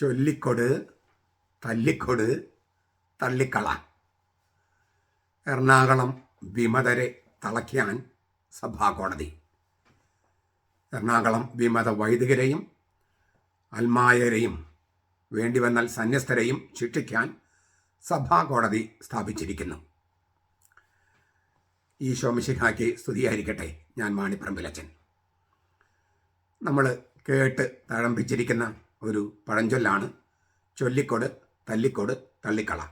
ചൊല്ലിക്കൊട് തല്ലിക്കൊട് തള്ളിക്കള. എറണാകുളം വിമതരെ തളയ്ക്കാൻ സഭാകോടതി എറണാകുളം വിമത വൈദികരെയും അൽമായരെയും വേണ്ടിവന്നാൽ സന്യസ്തരെയും ശിക്ഷിക്കാൻ സഭാകോടതി സ്ഥാപിച്ചിരിക്കുന്നു. ഈ ശോമിശിഖായ്ക്ക് സ്തുതിയായിരിക്കട്ടെ ഞാൻ മാണിപ്രമ്പിലച്ചൻ. നമ്മൾ കേട്ട് തഴമ്പിച്ചിരിക്കുന്ന ഒരു പഴഞ്ചൊല്ലാണ്. ചൊല്ലിക്കൊട് തല്ലിക്കൊട് തള്ളിക്കള.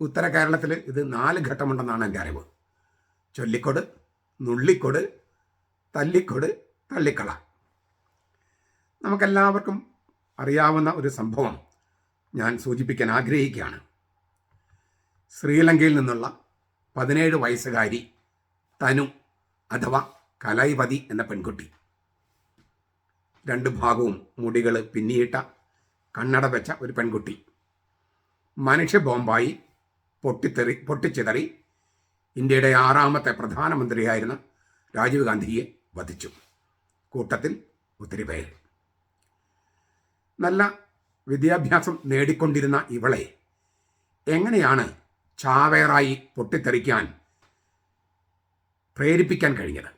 ഉത്തര കേരളത്തിൽ ഇത് നാല് ഘട്ടമുണ്ടെന്നാണ് എന്റെ അറിവ്. ചൊല്ലിക്കൊട് നുള്ളിക്കൊട് തല്ലിക്കൊട് തള്ളിക്കള. നമുക്കെല്ലാവർക്കും അറിയാവുന്ന ഒരു സംഭവം ഞാൻ സൂചിപ്പിക്കാൻ ആഗ്രഹിക്കുകയാണ്. ശ്രീലങ്കയിൽ നിന്നുള്ള പതിനേഴ് വയസ്സുകാരി തനു അഥവാ കലൈപതി എന്ന പെൺകുട്ടി. രണ്ട് ഭാഗവും മുടികൾ പിന്നിയിട്ട കണ്ണട വെച്ച ഒരു പെൺകുട്ടി. മനുഷ്യ ബോംബായി പൊട്ടിത്തെറി പൊട്ടിച്ചിതറി ഇന്ത്യയുടെ ആറാമത്തെ പ്രധാനമന്ത്രിയായിരുന്ന രാജീവ് ഗാന്ധിയെ വധിച്ചു. കൂട്ടത്തിൽ ഒത്തിരി പേര് നല്ല വിദ്യാഭ്യാസം നേടിക്കൊണ്ടിരുന്ന ഇവളെ എങ്ങനെയാണ് ചാവേറായി പൊട്ടിത്തെറിക്കാൻ പ്രേരിപ്പിക്കാൻ കഴിഞ്ഞത്?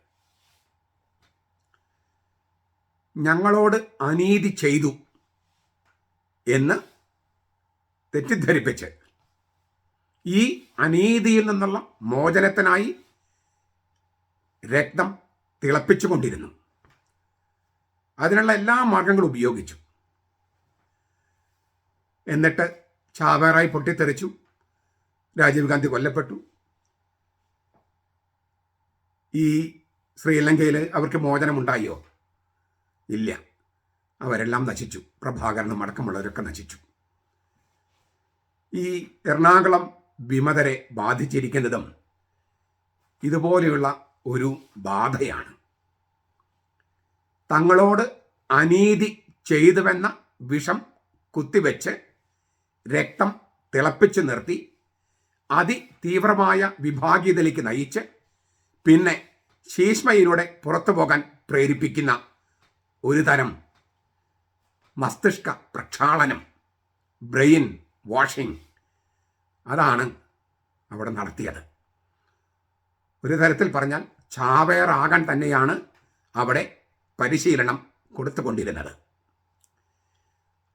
ഞങ്ങളോട് അനീതി ചെയ്തു എന്ന് തെറ്റിദ്ധരിപ്പിച്ച് ഈ അനീതിയിൽ നിന്നുള്ള മോചനത്തിനായി രക്തം തിളപ്പിച്ചു കൊണ്ടിരുന്നു. അതിനുള്ള എല്ലാ മാർഗങ്ങളും ഉപയോഗിച്ചു. എന്നിട്ട് ചാവേറായി പൊട്ടിത്തെറിച്ചു. രാജീവ് ഗാന്ധി കൊല്ലപ്പെട്ടു. ഈ ശ്രീലങ്കയിൽ അവർക്ക് മോചനമുണ്ടായോ? ഇല്ല. അവരെല്ലാം നശിച്ചു. പ്രഭാകരനും അടക്കമുള്ളവരൊക്കെ നശിച്ചു. ഈ എറണാകുളം വിമതരെ ബാധിച്ചിരിക്കുന്നതും ഇതുപോലെയുള്ള ഒരു ബാധയാണ്. തങ്ങളോട് അനീതി ചെയ്തുവെന്ന വിഷം കുത്തിവെച്ച് രക്തം തിളപ്പിച്ചു നിർത്തി അതിതീവ്രമായ വിഭാഗീയതയിലേക്ക് നയിച്ച് പിന്നെ ശീഷ്മയിലൂടെ പുറത്തു പോകാൻ പ്രേരിപ്പിക്കുന്ന ഒരു തരം മസ്തിഷ്ക പ്രക്ഷാളനം ബ്രെയിൻ വാഷിംഗ് അതാണ് അവിടെ നടത്തിയത്. ഒരു തരത്തിൽ പറഞ്ഞാൽ ചാവേറാകാൻ തന്നെയാണ് അവിടെ പരിശീലനം കൊടുത്തുകൊണ്ടിരുന്നത്.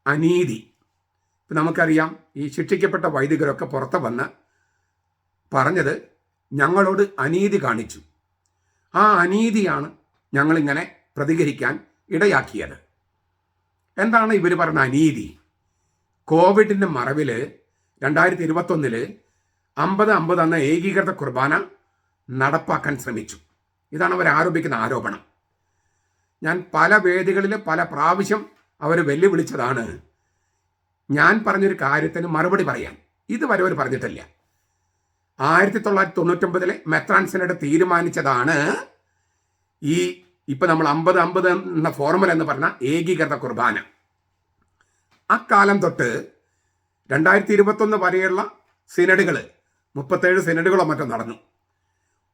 അനീതി. ഇപ്പം നമുക്കറിയാം ഈ ശിക്ഷിക്കപ്പെട്ട വൈദികരൊക്കെ പുറത്ത് വന്ന് പറഞ്ഞത് ഞങ്ങളോട് അനീതി കാണിച്ചു. ആ അനീതിയാണ് ഞങ്ങളിങ്ങനെ പ്രതികരിക്കാൻ ഇടയാക്കിയത്. എന്താണ് ഇവർ പറഞ്ഞ അനീതി? കോവിഡിന്റെ മറവിൽ രണ്ടായിരത്തി ഇരുപത്തൊന്നിൽ അമ്പത് അമ്പത് എന്ന ഏകീകൃത കുർബാന നടപ്പാക്കാൻ ശ്രമിച്ചു. ഇതാണ് അവർ ആരോപിക്കുന്ന ആരോപണം. ഞാൻ പല വേദികളിൽ പല പ്രാവശ്യം അവർ വെല്ലുവിളിച്ചതാണ്. ഞാൻ പറഞ്ഞൊരു കാര്യത്തിന് മറുപടി പറയാൻ. ഇതുവരെ അവർ പറഞ്ഞിട്ടില്ല. ആയിരത്തി തൊള്ളായിരത്തി തൊണ്ണൂറ്റൊമ്പതിലെ മെത്രാൻസിനോട് തീരുമാനിച്ചതാണ് ഈ ഇപ്പൊ നമ്മൾ അമ്പത് അമ്പത് എന്ന ഫോർമുല എന്ന് പറഞ്ഞ ഏകീകൃത കുർബാന. അക്കാലം തൊട്ട് രണ്ടായിരത്തി ഇരുപത്തൊന്ന് വരെയുള്ള സിനഡുകൾ മുപ്പത്തേഴ് സിനഡുകളോ മറ്റോ നടന്നു.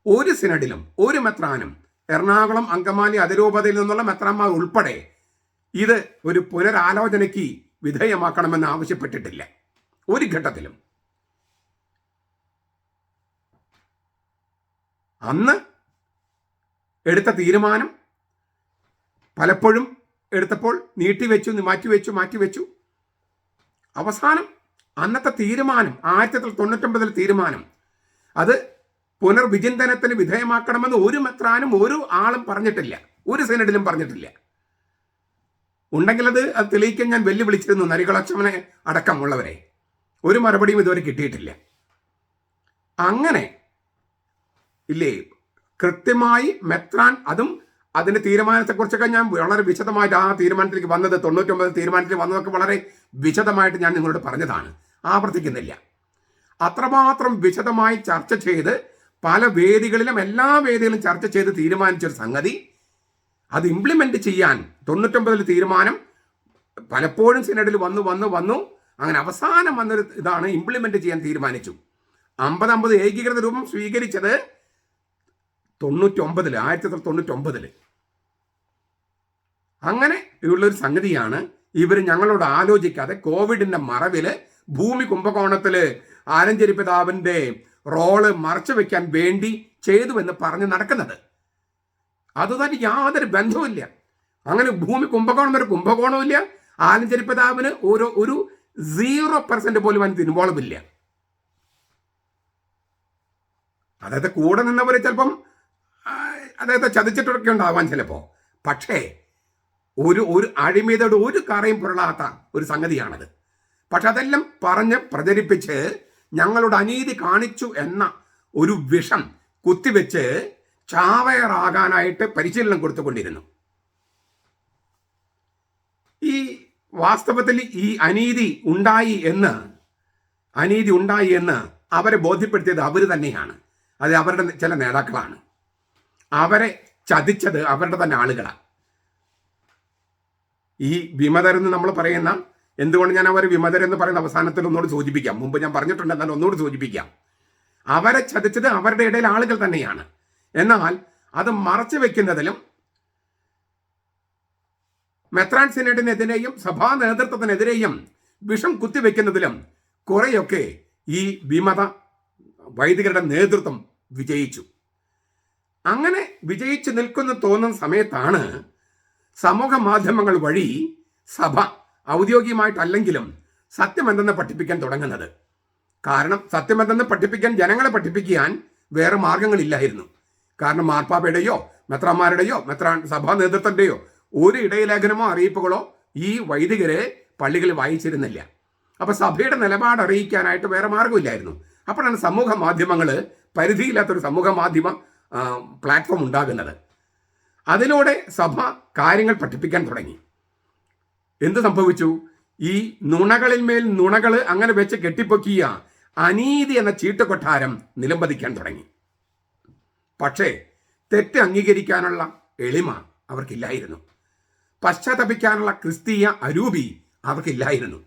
ഒരു സിനഡിലും ഒരു മെത്രാനും എറണാകുളം അങ്കമാലി അതിരൂപതയിൽ നിന്നുള്ള മെത്രാന്മാർ ഉൾപ്പെടെ ഇത് ഒരു പുനരാലോചനയ്ക്ക് വിധേയമാക്കണമെന്ന് ആവശ്യപ്പെട്ടിട്ടില്ല. ഒരു ഘട്ടത്തിലും. അന്ന് എടുത്ത തീരുമാനം പലപ്പോഴും എടുത്തപ്പോൾ നീട്ടിവെച്ചു മാറ്റിവെച്ചു മാറ്റിവെച്ചു അവസാനം അന്നത്തെ തീരുമാനം ആയിരത്തി തൊള്ളായിരത്തി തീരുമാനം അത് പുനർവിചിന്തനത്തിന് വിധേയമാക്കണമെന്ന് ഒരു മെത്രാനും ഒരു ആളും പറഞ്ഞിട്ടില്ല. ഒരു സെനഡിലും പറഞ്ഞിട്ടില്ല. ഉണ്ടെങ്കിൽ അത് അത് തെളിയിക്കാൻ ഞാൻ വെല്ലുവിളിച്ചിരുന്നു നരികളച്ചവനെ അടക്കമുള്ളവരെ. ഒരു മറുപടിയും ഇതുവരെ കിട്ടിയിട്ടില്ല. അങ്ങനെ ഇല്ലേ കൃത്യമായി മെത്രാൻ അതും അതിന്റെ തീരുമാനത്തെക്കുറിച്ചൊക്കെ ഞാൻ വളരെ വിശദമായിട്ട് ആ തീരുമാനത്തിലേക്ക് വന്നത് തൊണ്ണൂറ്റൊമ്പത് തീരുമാനത്തിൽ വന്നതൊക്കെ വളരെ വിശദമായിട്ട് ഞാൻ നിങ്ങളോട് പറഞ്ഞതാണ്. ആവർത്തിക്കുന്നില്ല. അത്രമാത്രം വിശദമായി ചർച്ച ചെയ്ത് പല വേദികളിലും എല്ലാ വേദികളിലും ചർച്ച ചെയ്ത് തീരുമാനിച്ചൊരു സംഗതി അത് ഇംപ്ലിമെന്റ് ചെയ്യാൻ തൊണ്ണൂറ്റൊമ്പതിൽ തീരുമാനം പലപ്പോഴും സിനഡിൽ വന്നു വന്നു വന്നു അങ്ങനെ അവസാനം വന്നൊരു ഇതാണ് ഇംപ്ലിമെന്റ് ചെയ്യാൻ തീരുമാനിച്ചു. അമ്പത് അമ്പത് ഏകീകൃത രൂപം സ്വീകരിച്ചത് തൊണ്ണൂറ്റൊമ്പതിൽ ആയിരത്തി തൊള്ളായിരത്തി തൊണ്ണൂറ്റൊമ്പതിൽ അങ്ങനെ ഉള്ളൊരു സംഗതിയാണ് ഇവർ ഞങ്ങളോട് ആലോചിക്കാതെ കോവിഡിന്റെ മറവിൽ ഭൂമി കുംഭകോണത്തിൽ ആലഞ്ചേരി പിതാവിന്റെ റോൾ മറച്ചു വെക്കാൻ വേണ്ടി ചെയ്തു എന്ന് പറഞ്ഞ് നടക്കുന്നത്. അതുതന്നെ യാതൊരു ബന്ധവുമില്ല അങ്ങനെ ഭൂമി കുംഭകോണം ഒരു കുംഭകോണവും ഇല്ല. ആലഞ്ചേരി പിതാവിന് ഒരു ഒരു സീറോ പെർസെന്റ് പോലും അതിന് ഇൻവോൾവ് ഇല്ല. അതായത് കൂടെ നിന്നവരെ ചിലപ്പം അദ്ദേഹത്തെ ചതിച്ചിട്ടൊക്കെ ഉണ്ടാവാൻ ചിലപ്പോൾ പക്ഷേ ഒരു ഒരു അഴിമീതയുടെ ഒരു കറയും പുരളാത്ത ഒരു സംഗതിയാണത്. പക്ഷെ അതെല്ലാം പറഞ്ഞ് പ്രചരിപ്പിച്ച് ഞങ്ങളുടെ അനീതി കാണിച്ചു എന്ന ഒരു വിഷം കുത്തിവെച്ച് ചാവയറാകാനായിട്ട് പരിശീലനം കൊടുത്തുകൊണ്ടിരുന്നു. ഈ വാസ്തവത്തിൽ ഈ അനീതി ഉണ്ടായി എന്ന് അനീതി ഉണ്ടായി എന്ന് അവരെ ബോധ്യപ്പെടുത്തിയത് അവർ തന്നെയാണ്. അത് അവരുടെ ചില നേതാക്കളാണ്. അവരെ ചതിച്ചത് അവരുടെ തന്നെ ആളുകളാണ് ഈ വിമതരെന്ന് നമ്മൾ പറയുന്ന എന്തുകൊണ്ട് ഞാൻ അവർ വിമതരെന്ന് പറയുന്ന അവസാനത്തിൽ ഒന്നുകൂടി സൂചിപ്പിക്കാം. മുമ്പ് ഞാൻ പറഞ്ഞിട്ടുണ്ട് എന്നാൽ ഒന്നുകൂടി സൂചിപ്പിക്കാം. അവരെ ചതിച്ചത് അവരുടെ ഇടയിൽ ആളുകൾ തന്നെയാണ്. എന്നാൽ അത് മറച്ചു വെക്കുന്നതിലും മെത്രാൻ സിനഡിനെതിരെയും സഭാ നേതൃത്വത്തിനെതിരെയും വിഷം കുത്തിവെക്കുന്നതിലും കുറെയൊക്കെ ഈ വിമത വൈദികരുടെ നേതൃത്വം വിജയിച്ചു. അങ്ങനെ വിജയിച്ചു നിൽക്കുന്ന തോന്നുന്ന സമയത്താണ് സമൂഹ മാധ്യമങ്ങൾ വഴി സഭ ഔദ്യോഗികമായിട്ടല്ലെങ്കിലും സത്യമെന്തെന്ന് പഠിപ്പിക്കാൻ തുടങ്ങുന്നത്. കാരണം സത്യമെന്തെന്ന് പഠിപ്പിക്കാൻ ജനങ്ങളെ പഠിപ്പിക്കാൻ വേറെ മാർഗങ്ങളില്ലായിരുന്നു. കാരണം മാർപ്പാപ്പയുടെയോ മെത്രാന്മാരുടെയോ മെത്രാൻ സഭാ നേതൃത്വത്തിന്റെയോ ഒരു ഇടയലേഖനമോ അറിയിപ്പുകളോ ഈ വൈദികരെ പള്ളികളിൽ വായിച്ചിരുന്നില്ല. അപ്പൊ സഭയുടെ നിലപാട് അറിയിക്കാനായിട്ട് വേറെ മാർഗമില്ലായിരുന്നു. അപ്പോഴാണ് സമൂഹ മാധ്യമങ്ങൾ പരിധിയില്ലാത്തൊരു സമൂഹ മാധ്യമ പ്ലാറ്റ്ഫോം ഉണ്ടാകുന്നത്. അതിലൂടെ സഭ കാര്യങ്ങൾ പഠിപ്പിക്കാൻ തുടങ്ങി. എന്ത് സംഭവിച്ചു? ഈ നുണകളിൽ മേൽ നുണകൾ അങ്ങനെ വെച്ച് കെട്ടിപ്പൊക്കിയ അനീതി എന്ന ചീട്ടുകൊട്ടാരം നിലംപതിക്കാൻ തുടങ്ങി. പക്ഷേ തെറ്റ് അംഗീകരിക്കാനുള്ള എളിമ അവർക്കില്ലായിരുന്നു. പശ്ചാത്തപിക്കാനുള്ള ക്രിസ്തീയ അരൂപി അവർക്കില്ലായിരുന്നു.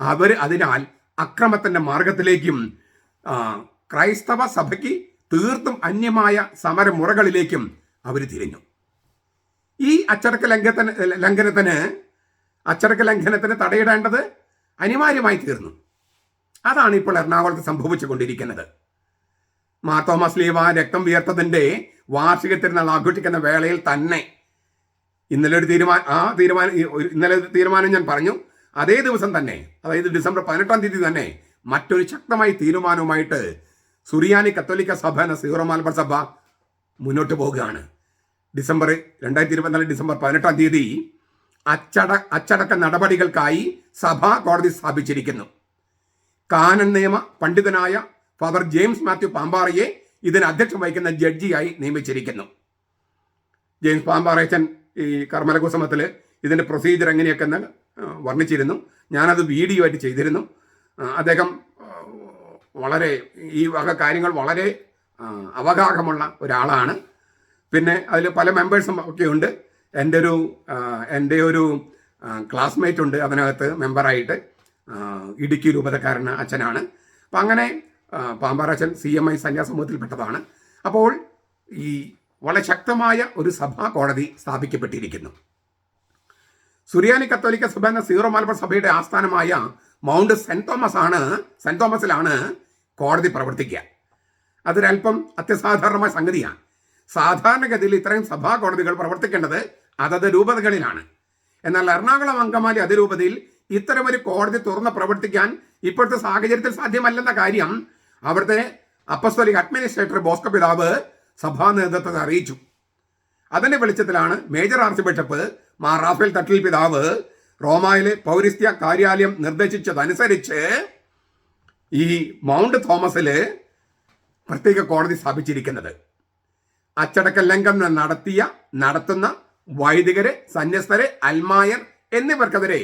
അവർ അതിനാൽ അക്രമത്തിന്റെ മാർഗത്തിലേക്കും ക്രൈസ്തവ സഭയ്ക്ക് തീർത്തും അന്യമായ സമരമുറകളിലേക്കും അവർ തിരിഞ്ഞു. ഈ അച്ചടക്ക ലംഘത്തിന് ലംഘനത്തിന് അച്ചടക്ക ലംഘനത്തിന് തടയിടേണ്ടത് അനിവാര്യമായി തീർന്നു. അതാണ് ഇപ്പോൾ എറണാകുളത്ത് സംഭവിച്ചുകൊണ്ടിരിക്കുന്നത്. മാർത്തോമസ് തോമസ് ലീവ രക്തം വീർത്തതിന്റെ വാർഷിക തിരുനാൾ ആഘോഷിക്കുന്ന വേളയിൽ തന്നെ ഇന്നലെ ഒരു തീരുമാനം ആ തീരുമാനം ഇന്നലെ തീരുമാനം ഞാൻ പറഞ്ഞു. അതേ ദിവസം തന്നെ അതായത് ഡിസംബർ പതിനെട്ടാം തീയതി തന്നെ മറ്റൊരു ശക്തമായ തീരുമാനവുമായിട്ട് സുറിയാനി കത്തോലിക്ക സഭ എന്ന സീറോ മലബാർ സഭ മുന്നോട്ട് പോവുകയാണ്. ഡിസംബർ രണ്ടായിരത്തി ഇരുപത്തിനാല് ഡിസംബർ പതിനെട്ടാം തീയതി അച്ചട അച്ചടക്ക നടപടികൾക്കായി സഭ കോടതി സ്ഥാപിച്ചിരിക്കുന്നു. കാനൻ നിയമ പണ്ഡിതനായ ഫാദർ ജെയിംസ് മാത്യു പാമ്പാറയെ ഇതിന് അധ്യക്ഷം വഹിക്കുന്ന ജഡ്ജിയായി നിയമിച്ചിരിക്കുന്നു. ജെയിംസ് പാമ്പാറയച്ചൻ ഈ കർമ്മലകുസമത്തിൽ ഇതിന്റെ പ്രൊസീജിയർ എങ്ങനെയൊക്കെ എന്ന് വർണിച്ചിരുന്നു. ഞാനത് വീഡിയോ ആയിട്ട് ചെയ്തിരുന്നു. അദ്ദേഹം വളരെ ഈ വക കാര്യങ്ങൾ വളരെ അവഗാഹമുള്ള ഒരാളാണ്. പിന്നെ അതിൽ പല മെമ്പേഴ്സും ഒക്കെ ഉണ്ട്. എന്റെ ഒരു എന്റെ ഒരു ക്ലാസ്മേറ്റ് ഉണ്ട് അതിനകത്ത് മെമ്പറായിട്ട് ഇടുക്കി രൂപതക്കാരൻ അച്ഛനാണ്. അപ്പം അങ്ങനെ പാമ്പാറച്ചൻ സി എം ഐ സന്യാസമൂഹത്തിൽപ്പെട്ടതാണ് അപ്പോൾ ഈ വളരെ ശക്തമായ ഒരു സഭാ കോടതി സ്ഥാപിക്കപ്പെട്ടിരിക്കുന്നു. സുറിയാനി കത്തോലിക്ക സഭ എന്ന സീറോ മലബാർ സഭയുടെ ആസ്ഥാനമായ മൗണ്ട് സെന്റ് തോമസ് ആണ് സെന്റ് തോമസിലാണ് കോടതി പ്രവർത്തിക്കുക. അതൊരല്പം അത്യസാധാരണമായ സംഗതിയാണ്. സാധാരണഗതിയിൽ ഇത്രയും സഭാ കോടതികൾ പ്രവർത്തിക്കേണ്ടത് അതത് രൂപതകളിലാണ്. എന്നാൽ എറണാകുളം അങ്കമാലി അതിരൂപതയിൽ ഇത്തരമൊരു കോടതി തുറന്ന് പ്രവർത്തിക്കാൻ ഇപ്പോഴത്തെ സാഹചര്യത്തിൽ സാധ്യമല്ലെന്ന കാര്യം അവിടുത്തെ അപ്പസ്തോലിക് അഡ്മിനിസ്ട്രേറ്റർ ബോസ്കോ പിതാവ് സഭാ നേതൃത്വത്തെ അറിയിച്ചു. അതിന്റെ വെളിച്ചത്തിലാണ് major archbishop Mar Raphael Thattil പിതാവ് റോമായിലെ പൗരസ്ത്യ കാര്യാലയം നിർദ്ദേശിച്ചതനുസരിച്ച് ഈ മൗണ്ട് തോമസിൽ പ്രത്യേക കോടതി സ്ഥാപിച്ചിരിക്കുന്നത്. അച്ചടക്ക ലംഘനം നടത്തിയ നടത്തുന്ന വൈദികരെ സന്യസ്തരെ അൽമായർ എന്നിവർക്കെതിരെ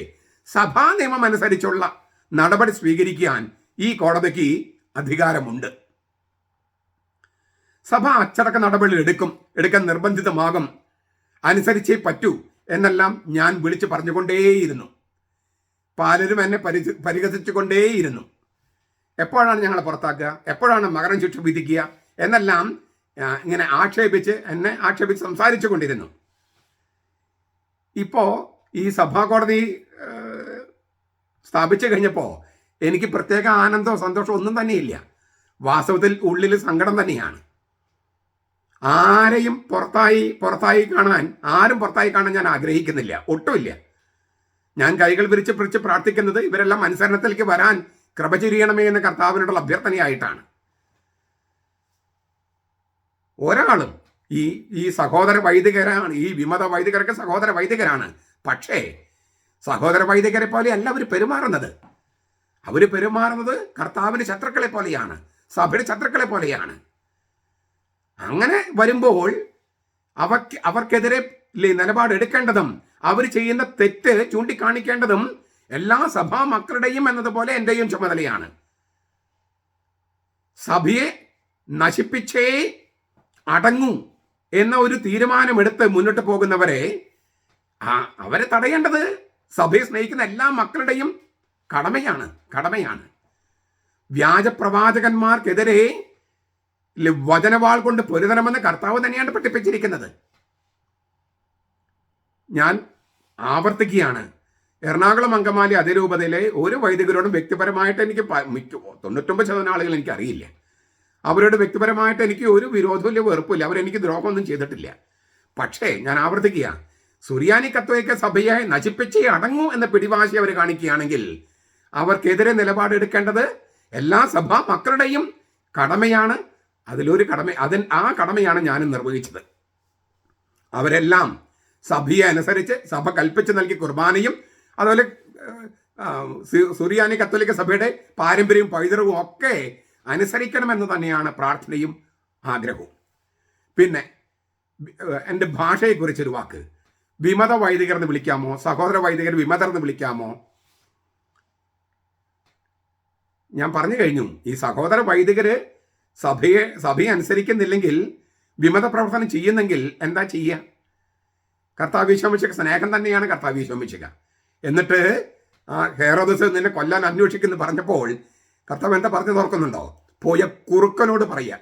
സഭാ നിയമം അനുസരിച്ചുള്ള നടപടി സ്വീകരിക്കാൻ ഈ കോടതിക്ക് അധികാരമുണ്ട്. സഭ അച്ചടക്ക നടപടികൾ എടുക്കും എടുക്കാൻ നിർബന്ധിതമാകും. അനുസരിച്ചേ പറ്റൂ എന്നെല്ലാം ഞാൻ വിളിച്ചു പറഞ്ഞുകൊണ്ടേയിരുന്നു. പലരും എന്നെ പരിഹസിച്ചുകൊണ്ടേയിരുന്നു. എപ്പോഴാണ് ഞങ്ങളെ പുറത്താക്കുക? എപ്പോഴാണ് മകരം ചുറ്റു വിധിക്കുക? എന്നെല്ലാം ഇങ്ങനെ ആക്ഷേപിച്ച് എന്നെ ആക്ഷേപിച്ച് സംസാരിച്ചു കൊണ്ടിരുന്നു. ഇപ്പോ ഈ സഭാ കോടതി സ്ഥാപിച്ചു കഴിഞ്ഞപ്പോൾ എനിക്ക് പ്രത്യേക ആനന്ദോ സന്തോഷമോ ഒന്നും തന്നെയില്ല. വാസ്തവത്തിൽ ഉള്ളിൽ സങ്കടം തന്നെയാണ്. ആരെയും പുറത്തായി പുറത്തായി കാണാൻ ആരും പുറത്തായി കാണാൻ ഞാൻ ആഗ്രഹിക്കുന്നില്ല. ഒട്ടുമില്ല. ഞാൻ കൈകൾ വിരിച്ച് പിടിച്ച് പ്രാർത്ഥിക്കുന്നത് ഇവരെല്ലാം അനുസരണത്തിലേക്ക് വരാൻ കൃപ എന്ന കർത്താവിനോടുള്ള അഭ്യർത്ഥനയായിട്ടാണ്. ഒരാളും ഈ ഈ സഹോദര വൈദികരാണ് ഈ വിമത വൈദികരൊക്കെ സഹോദര വൈദികരാണ്. പക്ഷേ സഹോദര വൈദികരെ പോലെ അല്ല അവർ പെരുമാറുന്നത്. അവർ പെരുമാറുന്നത് കർത്താവിന് ശത്രുക്കളെ പോലെയാണ് സഭയുടെ ശത്രുക്കളെ പോലെയാണ്. അങ്ങനെ വരുമ്പോൾ അവർക്ക് അവർക്കെതിരെ ലെ- നിലപാട് എടുക്കേണ്ടതും അവർ ചെയ്യുന്ന തെറ്റ് ചൂണ്ടിക്കാണിക്കേണ്ടതും എല്ലാ സഭാ മക്കളുടെയും എന്നതുപോലെ എന്റെയും ചുമതലയാണ്. സഭയെ നശിപ്പിച്ചേ അടങ്ങൂ എന്ന ഒരു തീരുമാനമെടുത്ത് മുന്നോട്ട് പോകുന്നവരെ ആ അവരെ തടയേണ്ടത് സഭയെ സ്നേഹിക്കുന്ന എല്ലാ മക്കളുടെയും കടമയാണ് കടമയാണ്. വ്യാജ പ്രവാചകന്മാർക്കെതിരെ ല- വചനവാൾ കൊണ്ട് പൊരുതണമെന്ന് കർത്താവ് തന്നെയാണ് പഠിപ്പിച്ചിരിക്കുന്നത്. ഞാൻ ആവർത്തിക്കുകയാണ്. എറണാകുളം അങ്കമാലി അതിരൂപതയിലെ ഒരു വൈദികരോടും വ്യക്തിപരമായിട്ട് എനിക്ക് മിക്ക തൊണ്ണൂറ്റൊമ്പത് ശതമാനം ആളുകൾ എനിക്ക് അറിയില്ല. അവരോട് വ്യക്തിപരമായിട്ട് എനിക്ക് ഒരു വിരോധമില്ല വെറുപ്പില്ല അവരെനിക്ക് ദ്രോഹമൊന്നും ചെയ്തിട്ടില്ല. പക്ഷേ ഞാൻ ആവർത്തിക്കുക. സുറിയാനി കത്തോലിക്ക സഭയെ നശിപ്പിച്ചേ അടങ്ങൂ എന്ന പിടിവാശി അവർ കാണിക്കുകയാണെങ്കിൽ അവർക്കെതിരെ നിലപാടെടുക്കേണ്ടത് എല്ലാ സഭാ മക്കളുടെയും കടമയാണ്. അതിലൊരു കടമ അതിൻ ആ കടമയാണ് ഞാനും നിർവഹിച്ചത്. അവരെല്ലാം സഭയെ അനുസരിച്ച് സഭ കൽപ്പിച്ച് നൽകിയ കുർബാനയും അതുപോലെ സുറിയാനി കത്തോലിക്ക സഭയുടെ പാരമ്പര്യവും പൈതൃകവും ഒക്കെ അനുസരിക്കണമെന്ന് തന്നെയാണ് പ്രാർത്ഥനയും ആഗ്രഹവും. പിന്നെ എന്റെ ഭാഷയെക്കുറിച്ചൊരു വാക്ക്. വിമത വൈദികർ എന്ന് വിളിക്കാമോ? സഹോദര വൈദികർ വിമതർ എന്ന് വിളിക്കാമോ? ഞാൻ പറഞ്ഞു കഴിഞ്ഞു ഈ സഹോദര വൈദികർ സഭയെ സഭയെ അനുസരിക്കുന്നില്ലെങ്കിൽ വിമത പ്രവർത്തനം ചെയ്യുന്നെങ്കിൽ എന്താ ചെയ്യുക? കർത്താവ് വിശ്വമിച്ചക സ്നേഹം തന്നെയാണ് കർത്താവ് വിശ്വമിച്ചക എന്നിട്ട് ആ ഹേറോദസ് നിന്നെ കൊല്ലാൻ അന്വേഷിക്കുന്നു പറഞ്ഞപ്പോൾ കർത്താവ് എന്താ പറഞ്ഞു നോക്കുന്നുണ്ടോ പോയ കുറുക്കനോട് പറയുക.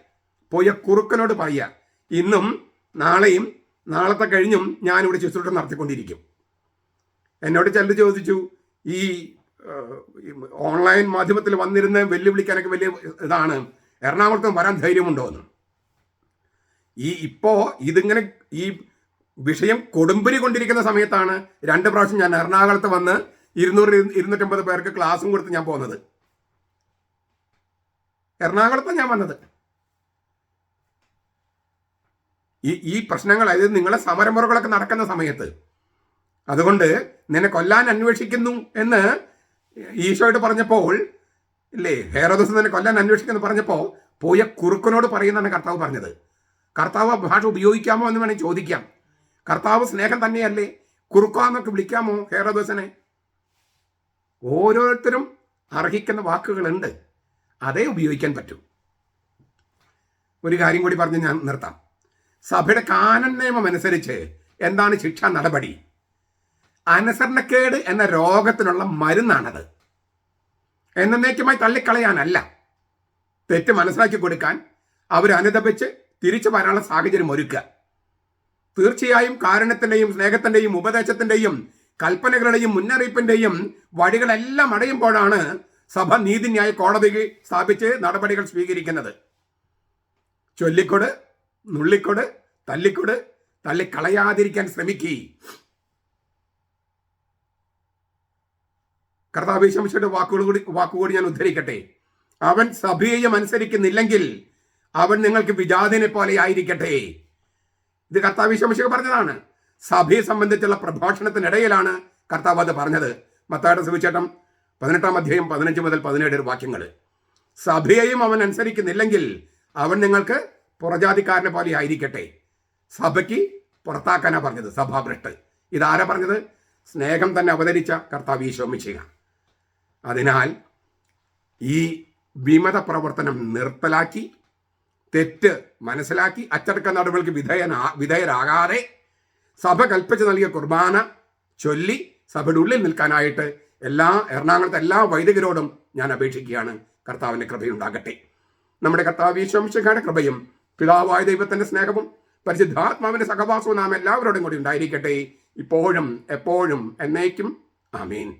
പോയ കുറുക്കനോട് പറയുക. ഇന്നും നാളെയും നാളത്തെ കഴിഞ്ഞും ഞാൻ ഞാനിവിടെ ശുശ്രൂഷ നടത്തിക്കൊണ്ടിരിക്കും. എന്നോട് ചിലർ ചോദിച്ചു ഈ ഓൺലൈൻ മാധ്യമത്തിൽ വന്നിരുന്ന് വെല്ലുവിളിക്കാനൊക്കെ വലിയ ഇതാണ്. എറണാകുളത്തും വരാൻ ധൈര്യമുണ്ടോ? എന്ന്. ഈ ഇപ്പോ ഇതിങ്ങനെ ഈ വിഷയം കൊടുമ്പിരി കൊണ്ടിരിക്കുന്ന സമയത്താണ് രണ്ട് പ്രാവശ്യം ഞാൻ എറണാകുളത്ത് വന്ന് ഇരുന്നൂറ് ഇരുന്നൂറ്റമ്പത് പേർക്ക് ക്ലാസ്സും കൊടുത്ത് ഞാൻ പോകുന്നത് എറണാകുളത്ത് ഞാൻ വന്നത്. ഈ ഈ പ്രശ്നങ്ങൾ അതായത് നിങ്ങളെ സമരമുറകളൊക്കെ നടക്കുന്ന സമയത്ത് അതുകൊണ്ട് നിന്നെ കൊല്ലാൻ അന്വേഷിക്കുന്നു എന്ന് ഈശോയോട് പറഞ്ഞപ്പോൾ ഇല്ലേ ഹേറോദസ് നിന്നെ കൊല്ലാൻ അന്വേഷിക്കുന്നു പറഞ്ഞപ്പോൾ പോയ കുറുക്കനോട് പറയുന്നതാണ് കർത്താവ് പറഞ്ഞത്. കർത്താവ് ഭാഷ ഉപയോഗിക്കാമോ എന്ന് വേണമെങ്കിൽ ചോദിക്കാം. കർത്താവ് സ്നേഹം തന്നെയല്ലേ? കുറുക്കാന്നൊക്കെ വിളിക്കാമോ ഹേറദോസനെ? ഓരോരുത്തരും അർഹിക്കുന്ന വാക്കുകളുണ്ട്. അതേ ഉപയോഗിക്കാൻ പറ്റൂ. ഒരു കാര്യം കൂടി പറഞ്ഞ് ഞാൻ നിർത്താം. സഭയുടെ കാനൻ നിയമം അനുസരിച്ച് എന്താണ് ശിക്ഷാ നടപടി? അനുസരണക്കേട് എന്ന രോഗത്തിനുള്ള മരുന്നാണത്. എന്നേക്കുമായി തള്ളിക്കളയാനല്ല. തെറ്റ് മനസ്സിലാക്കി കൊടുക്കാൻ അവരനുദപിച്ച് തിരിച്ചു വരാനുള്ള സാഹചര്യം ഒരുക്കുക. തീർച്ചയായും കാരണത്തിന്റെയും സ്നേഹത്തിന്റെയും ഉപദേശത്തിന്റെയും കൽപ്പനകളുടെയും മുന്നറിയിപ്പിന്റെയും വഴികളെല്ലാം അടയുമ്പോഴാണ് സഭ നീതിന്യായ കോടതി സ്ഥാപിച്ച് നടപടികൾ സ്വീകരിക്കുന്നത്. ചൊല്ലിക്കൊട് നുള്ളിക്കൊട് തല്ലിക്കൊട് തള്ളിക്കളയാതിരിക്കാൻ ശ്രമിക്കി. കർത്താവ് ശംശയുടെ വാക്കുകൾ കൂടി വാക്കുകൂടി ഞാൻ ഉദ്ധരിക്കട്ടെ. അവൻ സഭയെയും അനുസരിക്കുന്നില്ലെങ്കിൽ അവൻ നിങ്ങൾക്ക് വിജാതിനെ പോലെ ആയിരിക്കട്ടെ. ഇത് കർത്താവ് ശംശക പറഞ്ഞതാണ്. സഭയെ സംബന്ധിച്ചുള്ള പ്രഭാഷണത്തിനിടയിലാണ് കർത്താവ് അത് പറഞ്ഞത്. മത്തായുടെ സുവിശേഷം പതിനെട്ടാം അധ്യായം പതിനഞ്ച് മുതൽ പതിനേഴ് വാക്യങ്ങൾ സഭയെയും അവൻ അനുസരിക്കുന്നില്ലെങ്കിൽ അവൻ നിങ്ങൾക്ക് പുറജാതിക്കാരനെ പോലെ ആയിരിക്കട്ടെ. സഭയ്ക്ക് പുറത്താക്കാനാ പറഞ്ഞത് സഭാഭ്രഷ്ട്. ഇതാരാ പറഞ്ഞത്? സ്നേഹം തന്നെ അവതരിച്ച കർത്താവ് ഈശോമിച്ചുക അതിനാൽ ഈ വിമത പ്രവർത്തനം നിർത്തലാക്കി തെറ്റ് മനസ്സിലാക്കി അച്ചടക്ക നടപടികൾക്ക് വിധേയനാ വിധേയരാകാതെ സഭ കൽപ്പിച്ച് നൽകിയ കുർബാന ചൊല്ലി സഭയുടെ ഉള്ളിൽ നിൽക്കാനായിട്ട് എല്ലാ എറണാകുളത്തെ എല്ലാ വൈദികരോടും ഞാൻ അപേക്ഷിക്കുകയാണ്. കർത്താവിന്റെ കൃപയുണ്ടാകട്ടെ നമ്മുടെ കർത്താവ് ഈശ്വംശിഖയുടെ കൃപയും പിതാവായ ദൈവത്തിന്റെ സ്നേഹവും പരിശുദ്ധാത്മാവിന്റെ സഹവാസവും നാം എല്ലാവരോടും കൂടി ഉണ്ടായിരിക്കട്ടെ. ഇപ്പോഴും എപ്പോഴും എന്നേക്കും. ആമീൻ.